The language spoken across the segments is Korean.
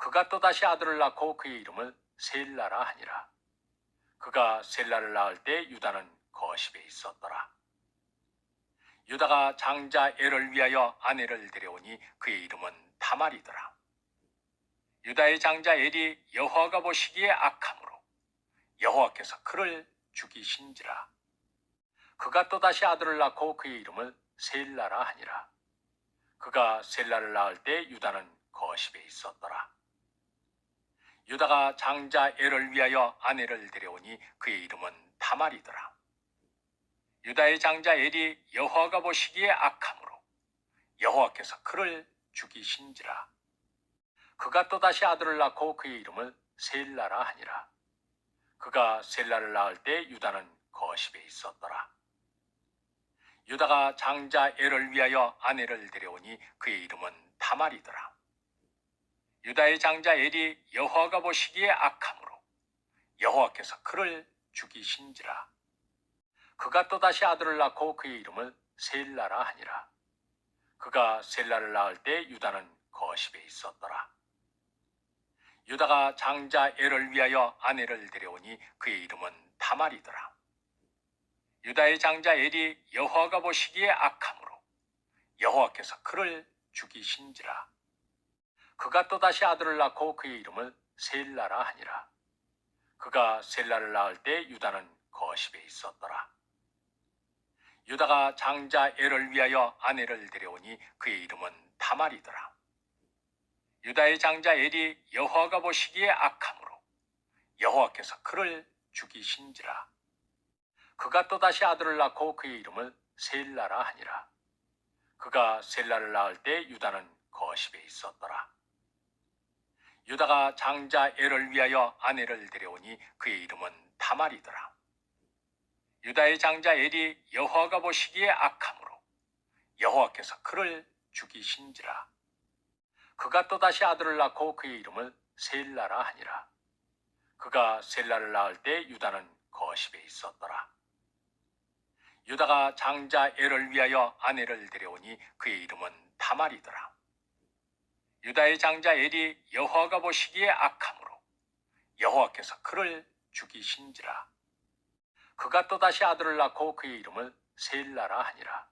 그가 또다시 아들을 낳고 그의 이름을 셀라라 하니라. 그가 셀라를 낳을 때 유다는 거십에 있었더라. 유다가 장자 엘을 위하여 아내를 데려오니 그의 이름은 다말이더라. 유다의 장자 엘이 여호와가 보시기에 악함으로 여호와께서 그를 죽이신지라. 그가 또다시 아들을 낳고 그의 이름을 셀라라 하니라. 그가 셀라를 낳을 때 유다는 거십에 있었더라. 유다가 장자 엘을 위하여 아내를 데려오니 그의 이름은 다말이더라. 유다의 장자 엘이 여호와가 보시기에 악함으로 여호와께서 그를 죽이신지라. 그가 또다시 아들을 낳고 그의 이름을 셀라라 하니라. 그가 셀라를 낳을 때 유다는 거십에 있었더라. 유다가 장자 엘을 위하여 아내를 데려오니 그의 이름은 다말이더라. 유다의 장자 엘이 여호와가 보시기에 악함으로 여호와께서 그를 죽이신지라. 그가 또다시 아들을 낳고 그의 이름을 셀라라 하니라. 그가 셀라를 낳을 때 유다는 거십에 있었더라. 유다가 장자 엘을 위하여 아내를 데려오니 그의 이름은 다말이더라. 유다의 장자 엘이 여호와가 보시기에 악함으로 여호와께서 그를 죽이신지라. 그가 또다시 아들을 낳고 그의 이름을 셀라라 하니라. 그가 셀라를 낳을 때 유다는 거십에 있었더라. 유다가 장자 엘을 위하여 아내를 데려오니 그의 이름은 다말이더라. 유다의 장자 엘이 여호와가 보시기에 악함으로 여호와께서 그를 죽이신지라. 그가 또다시 아들을 낳고 그의 이름을 셀라라 하니라. 그가 셀라를 낳을 때 유다는 거십에 있었더라. 유다가 장자 엘을 위하여 아내를 데려오니 그의 이름은 다말이더라. 유다의 장자 엘이 여호와가 보시기에 악함으로 여호와께서 그를 죽이신지라. 그가 또다시 아들을 낳고 그의 이름을 셀라라 하니라. 그가 셀라를 낳을 때 유다는 거십에 있었더라. 유다가 장자 엘을 위하여 아내를 데려오니 그의 이름은 다말이더라. 유다의 장자 엘이 여호와가 보시기에 악함으로 여호와께서 그를 죽이신지라. 그가 또다시 아들을 낳고 그의 이름을 셀라라 하니라.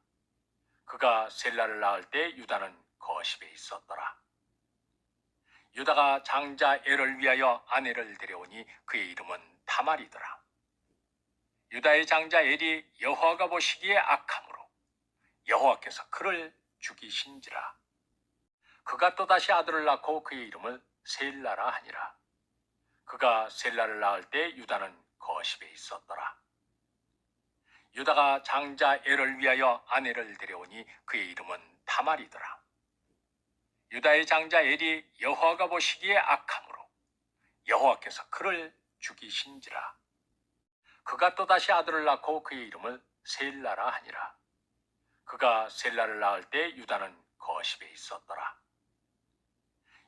그가 셀라를 낳을 때 유다는 거십에 있었더라. 유다가 장자 엘을 위하여 아내를 데려오니 그의 이름은 다말이더라. 유다의 장자 엘이 여호와가 보시기에 악함으로 여호와께서 그를 죽이신지라. 그가 또다시 아들을 낳고 그의 이름을 셀라라 하니라. 그가 셀라를 낳을 때 유다는 거십에 있었더라. 유다가 장자 엘을 위하여 아내를 데려오니 그의 이름은 다말이더라. 유다의 장자 엘이 여호와가 보시기에 악함으로 여호와께서 그를 죽이신지라. 그가 또다시 아들을 낳고 그의 이름을 셀라라 하니라. 그가 셀라를 낳을 때 유다는 거십에 있었더라.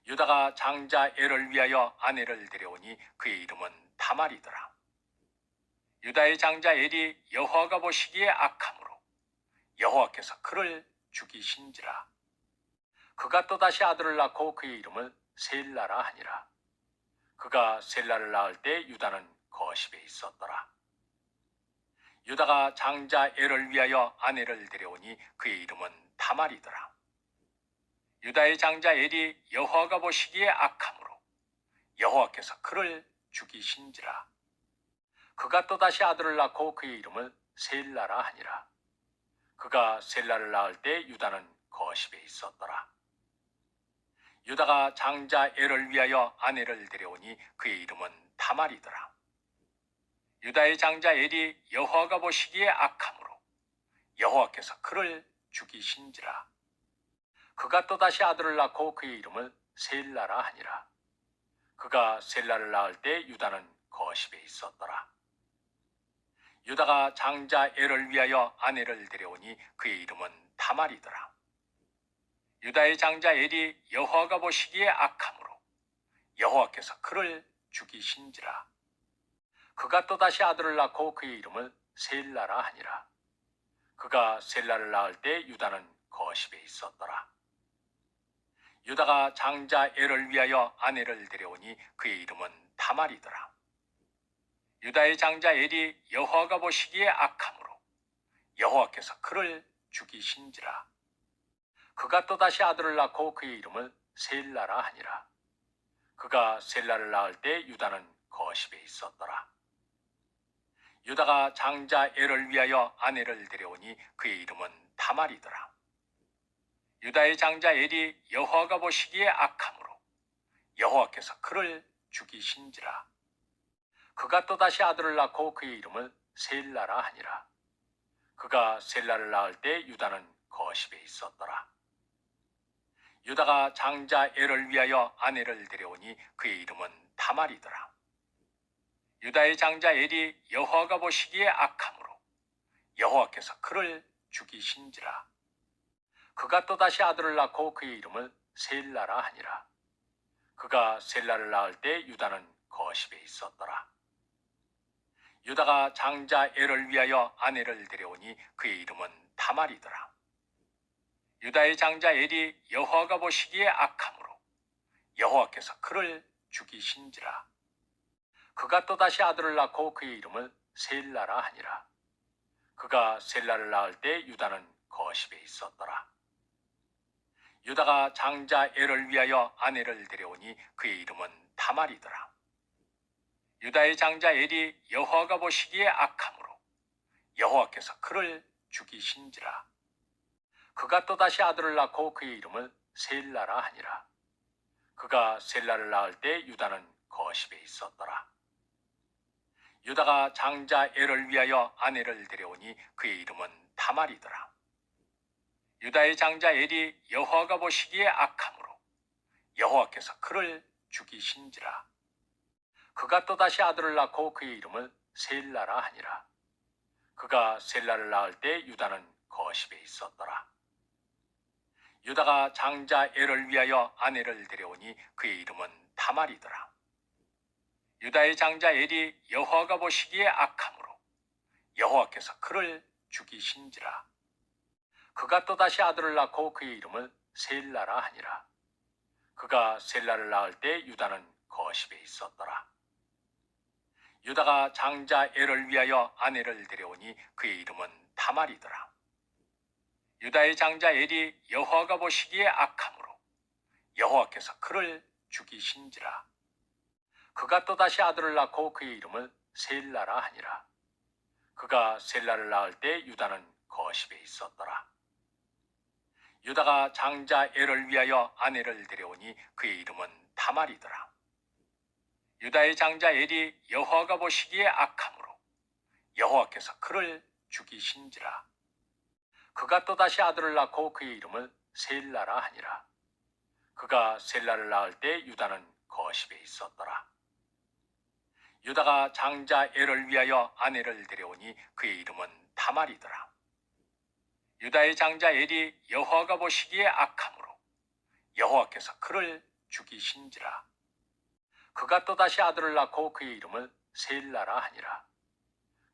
유다가 장자 엘을 위하여 아내를 데려오니 그의 이름은 다말이더라. 유다의 장자 엘이 여호와가 보시기에 악함으로 여호와께서 그를 죽이신지라. 그가 또다시 아들을 낳고 그의 이름을 셀라라 하니라. 그가 셀라를 낳을 때 유다는 거십에 있었더라. 유다가 장자 엘을 위하여 아내를 데려오니 그의 이름은 다말이더라. 유다의 장자 엘이 여호와가 보시기에 악함으로 여호와께서 그를 죽이신지라. 그가 또다시 아들을 낳고 그의 이름을 셀라라 하니라. 그가 셀라를 낳을 때 유다는 거십에 있었더라. 유다가 장자 엘을 위하여 아내를 데려오니 그의 이름은 다말이더라. 유다의 장자 엘이 여호와가 보시기에 악함으로 여호와께서 그를 죽이신지라. 그가 또다시 아들을 낳고 그의 이름을 셀라라 하니라. 그가 셀라를 낳을 때 유다는 거십에 있었더라. 유다가 장자 엘을 위하여 아내를 데려오니 그의 이름은 다말이더라. 유다의 장자 엘이 여호와가 보시기에 악함으로 여호와께서 그를 죽이신지라. 그가 또다시 아들을 낳고 그의 이름을 셀라라 하니라. 그가 셀라를 낳을 때 유다는 거십에 있었더라. 유다가 장자 엘을 위하여 아내를 데려오니 그의 이름은 타말이더라. 유다의 장자 엘이 여호와가 보시기에 악함으로 여호와께서 그를 죽이신지라. 그가 또다시 아들을 낳고 그의 이름을 셀라라 하니라. 그가 셀라를 낳을 때 유다는 거십에 있었더라. 유다가 장자 엘을 위하여 아내를 데려오니 그의 이름은 타말이더라. 유다의 장자 엘이 여호와가 보시기에 악함으로 여호와께서 그를 죽이신지라. 그가 또다시 아들을 낳고 그의 이름을 셀라라 하니라. 그가 셀라를 낳을 때 유다는 거십에 있었더라. 유다가 장자 엘을 위하여 아내를 데려오니 그의 이름은 타말이더라. 유다의 장자 엘이 여호와가 보시기에 악함으로 여호와께서 그를 죽이신지라. 그가 또다시 아들을 낳고 그의 이름을 셀라라 하니라. 그가 셀라를 낳을 때 유다는 거십에 있었더라. 유다가 장자 엘을 위하여 아내를 데려오니 그의 이름은 타말이더라. 유다의 장자 엘이 여호와가 보시기에 악함으로 여호와께서 그를 죽이신지라. 그가 또다시 아들을 낳고 그의 이름을 셀라라 하니라. 그가 셀라를 낳을 때 유다는 거십에 있었더라. 유다가 장자 엘을 위하여 아내를 데려오니 그의 이름은 타말이더라. 유다의 장자 엘이 여호와가 보시기에 악함으로 여호와께서 그를 죽이신지라. 그가 또다시 아들을 낳고 그의 이름을 셀라라 하니라. 그가 셀라를 낳을 때 유다는 거십에 있었더라. 유다가 장자 엘을 위하여 아내를 데려오니 그의 이름은 타말이더라. 유다의 장자 엘이 여호와가 보시기에 악함으로 여호와께서 그를 죽이신지라. 그가 또다시 아들을 낳고 그의 이름을 셀라라 하니라. 그가 셀라를 낳을 때 유다는 거십에 있었더라. 유다가 장자 엘을 위하여 아내를 데려오니 그의 이름은 타말이더라. 유다의 장자 엘이 여호와가 보시기에 악함으로 여호와께서 그를 죽이신지라. 그가 또다시 아들을 낳고 그의 이름을 셀라라 하니라. 그가 셀라를 낳을 때 유다는 거십에 있었더라. 유다가 장자 엘을 위하여 아내를 데려오니 그의 이름은 타말이더라. 유다의 장자 엘이 여호와가 보시기에 악함으로 여호와께서 그를 죽이신지라. 그가 또다시 아들을 낳고 그의 이름을 셀라라 하니라. 그가 셀라를 낳을 때 유다는 거십에 있었더라. 유다가 장자 엘을 위하여 아내를 데려오니 그의 이름은 타말이더라. 유다의 장자 엘이 여호와가 보시기에 악함으로 여호와께서 그를 죽이신지라. 그가 또다시 아들을 낳고 그의 이름을 셀라라 하니라. 그가 셀라를 낳을 때 유다는 거십에 있었더라. 유다가 장자 엘을 위하여 아내를 데려오니 그의 이름은 타말이더라. 유다의 장자 엘이 여호와가 보시기에 악함으로 여호와께서 그를 죽이신지라. 그가 또다시 아들을 낳고 그의 이름을 셀라라 하니라.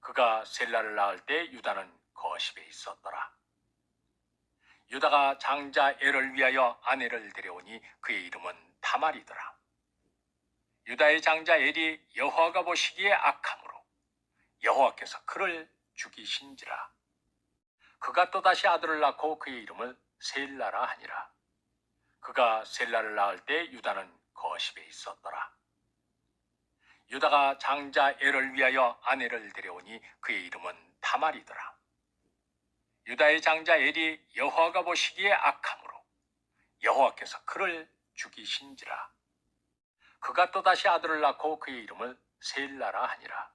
그가 셀라를 낳을 때 유다는 거십에 있었더라. 유다가 장자 엘을 위하여 아내를 데려오니 그의 이름은 타말이더라. 유다의 장자 엘이 여호와가 보시기에 악함으로 여호와께서 그를 죽이신지라. 그가 또다시 아들을 낳고 그의 이름을 셀라라 하니라. 그가 셀라를 낳을 때 유다는 거십에 있었더라. 유다가 장자 엘을 위하여 아내를 데려오니 그의 이름은 타말이더라. 유다의 장자 엘이 여호와가 보시기에 악함으로 여호와께서 그를 죽이신지라. 그가 또다시 아들을 낳고 그의 이름을 셀라라 하니라.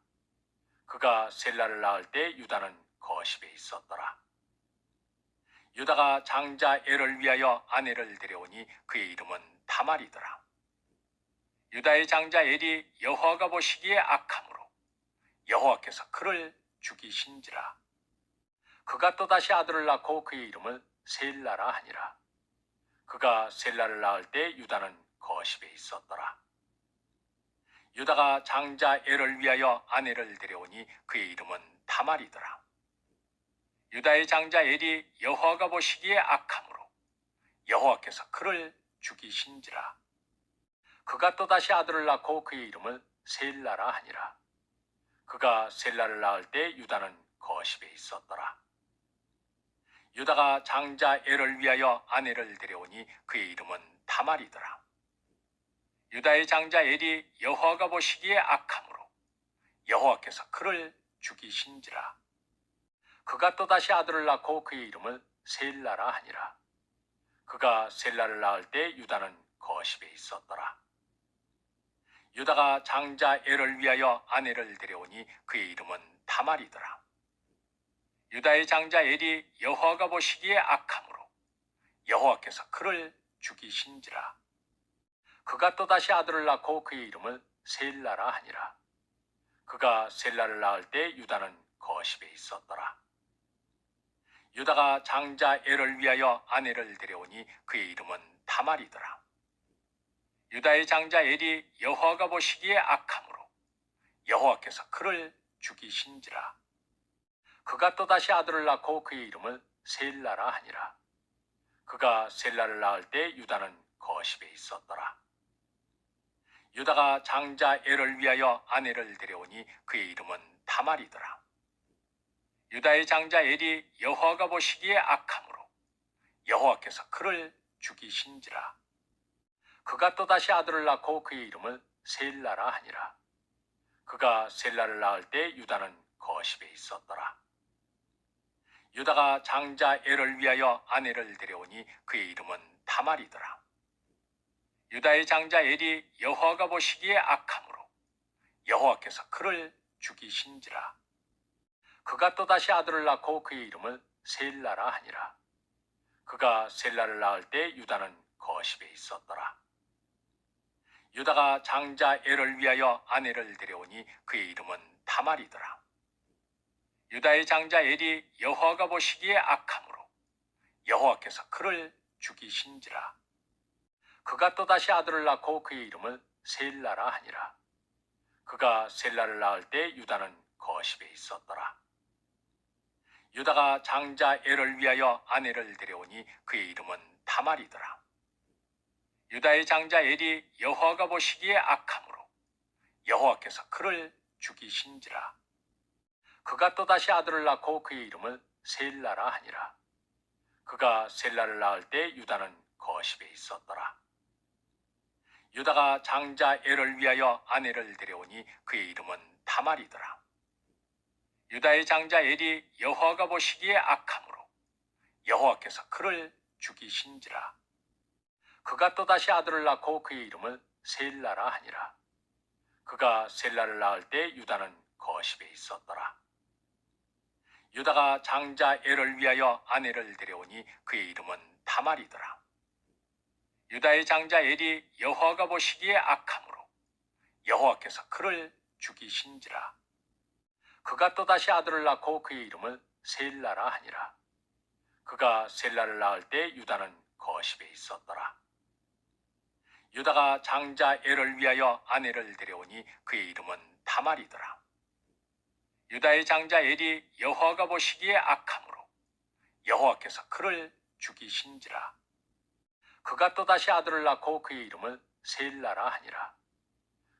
그가 셀라를 낳을 때 유다는 거십에 있었더라. 유다가 장자 엘을 위하여 아내를 데려오니 그의 이름은 타말이더라. 유다의 장자 엘이 여호와가 보시기에 악함으로 여호와께서 그를 죽이신지라. 그가 또다시 아들을 낳고 그의 이름을 셀라라 하니라. 그가 셀라를 낳을 때 유다는 거십에 있었더라. 유다가 장자 엘을 위하여 아내를 데려오니 그의 이름은 타말이더라. 유다의 장자 엘이 여호와가 보시기에 악함으로 여호와께서 그를 죽이신지라. 그가 또다시 아들을 낳고 그의 이름을 셀라라 하니라. 그가 셀라를 낳을 때 유다는 거십에 있었더라. 유다가 장자 엘을 위하여 아내를 데려오니 그의 이름은 타말이더라. 유다의 장자 엘이 여호와가 보시기에 악함으로 여호와께서 그를 죽이신지라. 그가 또다시 아들을 낳고 그의 이름을 셀라라 하니라. 그가 셀라를 낳을 때 유다는 거십에 있었더라. 유다가 장자 엘을 위하여 아내를 데려오니 그의 이름은 타말이더라. 유다의 장자 엘이 여호와가 보시기에 악함으로 여호와께서 그를 죽이신지라. 그가 또다시 아들을 낳고 그의 이름을 셀라라 하니라. 그가 셀라를 낳을 때 유다는 거십에 있었더라. 유다가 장자 엘을 위하여 아내를 데려오니 그의 이름은 타말이더라. 유다의 장자 엘이 여호와가 보시기에 악함으로 여호와께서 그를 죽이신지라. 그가 또다시 아들을 낳고 그의 이름을 셀라라 하니라. 그가 셀라를 낳을 때 유다는 거십에 있었더라. 유다가 장자 엘을 위하여 아내를 데려오니 그의 이름은 타말이더라. 유다의 장자 엘이 여호와가 보시기에 악함으로 여호와께서 그를 죽이신지라. 그가 또다시 아들을 낳고 그의 이름을 셀라라 하니라. 그가 셀라를 낳을 때 유다는 거십에 있었더라. 유다가 장자 엘을 위하여 아내를 데려오니 그의 이름은 타말이더라. 유다의 장자 엘이 여호와가 보시기에 악함으로 여호와께서 그를 죽이신지라. 그가 또다시 아들을 낳고 그의 이름을 셀라라 하니라. 그가 셀라를 낳을 때 유다는 거십에 있었더라. 유다가 장자 엘을 위하여 아내를 데려오니 그의 이름은 타말이더라. 유다의 장자 엘이 여호와가 보시기에 악함으로 여호와께서 그를 죽이신지라. 그가 또다시 아들을 낳고 그의 이름을 셀라라 하니라. 그가 셀라를 낳을 때 유다는 거십에 있었더라. 유다가 장자 엘을 위하여 아내를 데려오니 그의 이름은 타말이더라. 유다의 장자 엘이 여호와가 보시기에 악함으로 여호와께서 그를 죽이신지라. 그가 또다시 아들을 낳고 그의 이름을 셀라라 하니라. 그가 셀라를 낳을 때 유다는 거십에 있었더라. 유다가 장자 엘을 위하여 아내를 데려오니 그의 이름은 타말이더라. 유다의 장자 엘이 여호와가 보시기에 악함으로 여호와께서 그를 죽이신지라. 그가 또다시 아들을 낳고 그의 이름을 셀라라 하니라. 그가 셀라를 낳을 때 유다는 거십에 있었더라. 유다가 장자 엘을 위하여 아내를 데려오니 그의 이름은 타말이더라. 유다의 장자 엘이 여호와가 보시기에 악함으로 여호와께서 그를 죽이신지라. 그가 또다시 아들을 낳고 그의 이름을 셀라라 하니라. 그가 셀라를 낳을 때 유다는 거십에 있었더라. 유다가 장자 엘을 위하여 아내를 데려오니 그의 이름은 타말이더라. 유다의 장자 엘이 여호와가 보시기에 악함으로 여호와께서 그를 죽이신지라. 그가 또다시 아들을 낳고 그의 이름을 셀라라 하니라.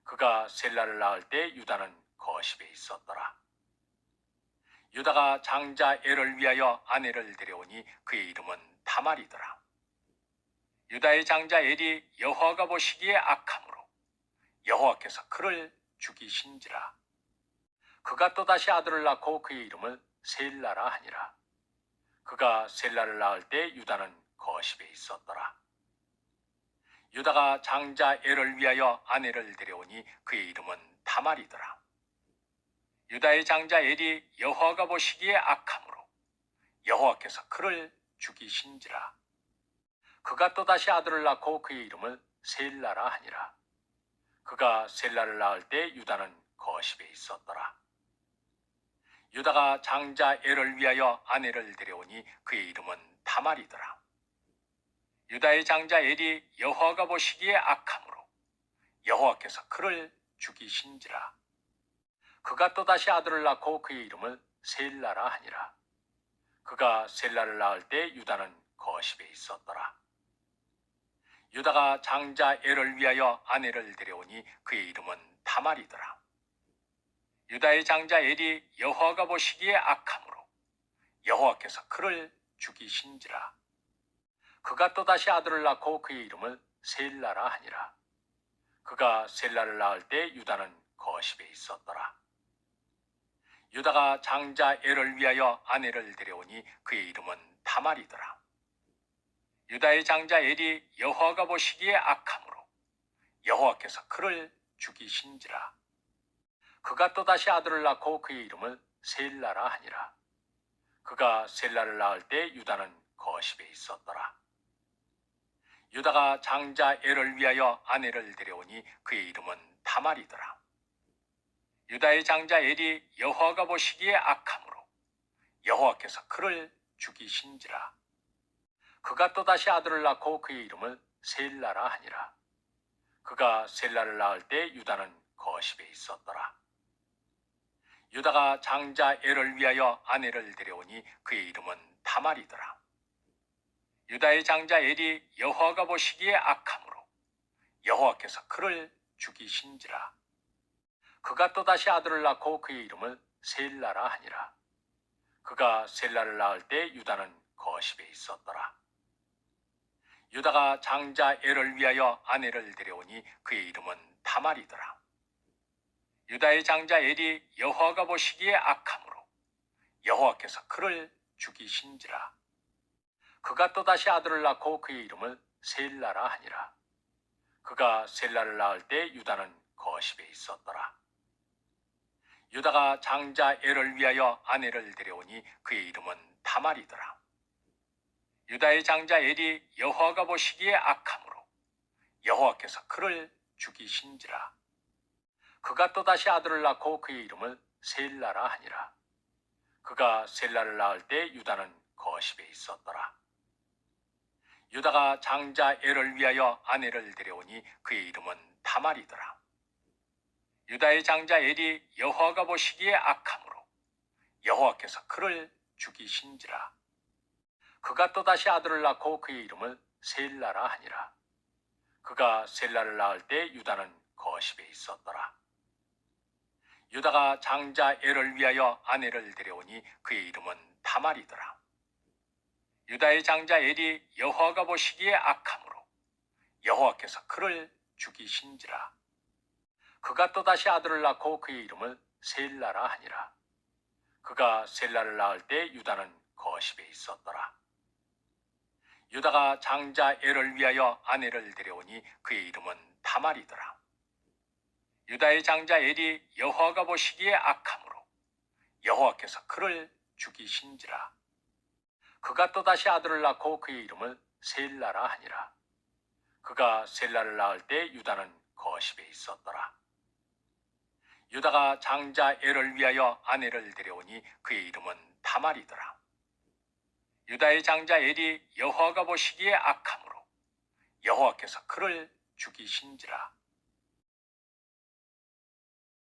그가 셀라를 낳을 때 유다는 거십에 있었더라. 유다가 장자 엘을 위하여 아내를 데려오니 그의 이름은 타말이더라. 유다의 장자 엘이 여호와가 보시기에 악함으로 여호와께서 그를 죽이신지라. 그가 또다시 아들을 낳고 그의 이름을 셀라라 하니라. 그가 셀라를 낳을 때 유다는 거십에 있었더라. 유다가 장자 엘을 위하여 아내를 데려오니 그의 이름은 타말이더라. 유다의 장자 엘이 여호와가 보시기에 악함으로 여호와께서 그를 죽이신지라. 그가 또다시 아들을 낳고 그의 이름을 셀라라 하니라. 그가 셀라를 낳을 때 유다는 거십에 있었더라. 유다가 장자 엘을 위하여 아내를 데려오니 그의 이름은 타말이더라. 유다의 장자 엘이 여호와가 보시기에 악함으로 여호와께서 그를 죽이신지라. 그가 또다시 아들을 낳고 그의 이름을 셀라라 하니라. 그가 셀라를 낳을 때 유다는 거십에 있었더라. 유다가 장자 엘을 위하여 아내를 데려오니 그의 이름은 타말이더라. 유다의 장자 엘이 여호와가 보시기에 악함으로 여호와께서 그를 죽이신지라. 그가 또다시 아들을 낳고 그의 이름을 셀라라 하니라. 그가 셀라를 낳을 때 유다는 거십에 있었더라. 유다가 장자 엘을 위하여 아내를 데려오니 그의 이름은 타말이더라. 유다의 장자 엘이 여호와가 보시기에 악함으로 여호와께서 그를 죽이신지라. 그가 또다시 아들을 낳고 그의 이름을 셀라라 하니라. 그가 셀라를 낳을 때 유다는 거십에 있었더라. 유다가 장자 엘을 위하여 아내를 데려오니 그의 이름은 타말이더라. 유다의 장자 엘이 여호와가 보시기에 악함으로 여호와께서 그를 죽이신지라. 그가 또다시 아들을 낳고 그의 이름을 셀라라 하니라. 그가 셀라를 낳을 때 유다는 거십에 있었더라. 유다가 장자 엘을 위하여 아내를 데려오니 그의 이름은 타말이더라. 유다의 장자 엘이 여호와가 보시기에 악함으로 여호와께서 그를 죽이신지라. 그가 또다시 아들을 낳고 그의 이름을 셀라라 하니라. 그가 셀라를 낳을 때 유다는 거십에 있었더라. 유다가 장자 엘을 위하여 아내를 데려오니 그의 이름은 타말이더라. 유다의 장자 엘이 여호와가 보시기에 악함으로 여호와께서 그를 죽이신지라. 그가 또다시 아들을 낳고 그의 이름을 셀라라 하니라. 그가 셀라를 낳을 때 유다는 거십에 있었더라. 유다가 장자 엘을 위하여 아내를 데려오니 그의 이름은 타말이더라. 유다의 장자 엘이 여호와가 보시기에 악함으로 여호와께서 그를 죽이신지라. 그가 또다시 아들을 낳고 그의 이름을 셀라라 하니라. 그가 셀라를 낳을 때 유다는 거십에 있었더라. 유다가 장자 엘을 위하여 아내를 데려오니 그의 이름은 타말이더라. 유다의 장자 엘이 여호와가 보시기에 악함으로 여호와께서 그를 죽이신지라. 그가 또다시 아들을 낳고 그의 이름을 셀라라 하니라. 그가 셀라를 낳을 때 유다는 거십에 있었더라. 유다가 장자 엘을 위하여 아내를 데려오니 그의 이름은 타말이더라. 유다의 장자 엘이 여호와가 보시기에 악함으로 여호와께서 그를 죽이신지라. 그가 또다시 아들을 낳고 그의 이름을 셀라라 하니라. 그가 셀라를 낳을 때 유다는 거십에 있었더라. 유다가 장자 엘을 위하여 아내를 데려오니 그의 이름은 타말이더라. 유다의 장자 엘이 여호와가 보시기에 악함으로 여호와께서 그를 죽이신지라. 그가 또다시 아들을 낳고 그의 이름을 셀라라 하니라. 그가 셀라를 낳을 때 유다는 거십에 있었더라. 유다가 장자 엘을 위하여 아내를 데려오니 그의 이름은 타말이더라. 유다의 장자 엘이 여호와가 보시기에 악함으로 여호와께서 그를 죽이신지라.